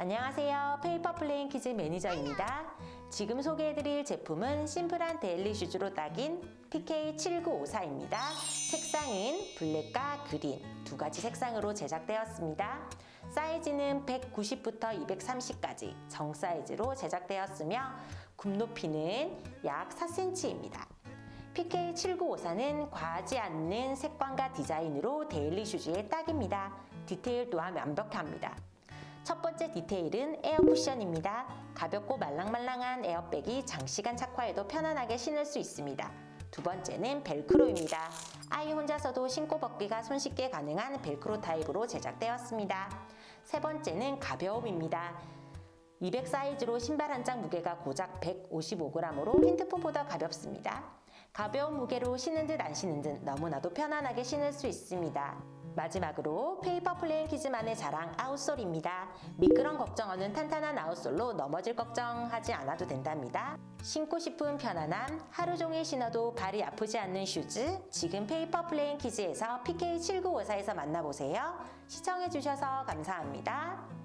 안녕하세요. 페이퍼 플레인 키즈 매니저입니다. 지금 소개해드릴 제품은 심플한 데일리 슈즈로 딱인 PK7954입니다. 색상은 블랙과 그린 두 가지 색상으로 제작되었습니다. 사이즈는 190부터 230까지 정 사이즈로 제작되었으며 굽 높이는 약 4cm입니다. PK7954는 과하지 않는 색감과 디자인으로 데일리 슈즈에 딱입니다. 디테일 또한 완벽합니다. 첫 번째 디테일은 에어 쿠션입니다. 가볍고 말랑말랑한 에어백이 장시간 착화해도 편안하게 신을 수 있습니다. 두 번째는 벨크로입니다. 아이 혼자서도 신고 벗기가 손쉽게 가능한 벨크로 타입으로 제작되었습니다. 세 번째는 가벼움입니다. 200 사이즈로 신발 한 장 무게가 고작 155g으로 핸드폰보다 가볍습니다. 가벼운 무게로 신은 듯 안 신은 듯 너무나도 편안하게 신을 수 있습니다. 마지막으로 페이퍼 플레인 키즈만의 자랑 아웃솔입니다. 미끄럼 걱정 없는 탄탄한 아웃솔로 넘어질 걱정하지 않아도 된답니다. 신고 싶은 편안함, 하루 종일 신어도 발이 아프지 않는 슈즈, 지금 페이퍼 플레인 키즈에서 PK7954에서 만나보세요. 시청해주셔서 감사합니다.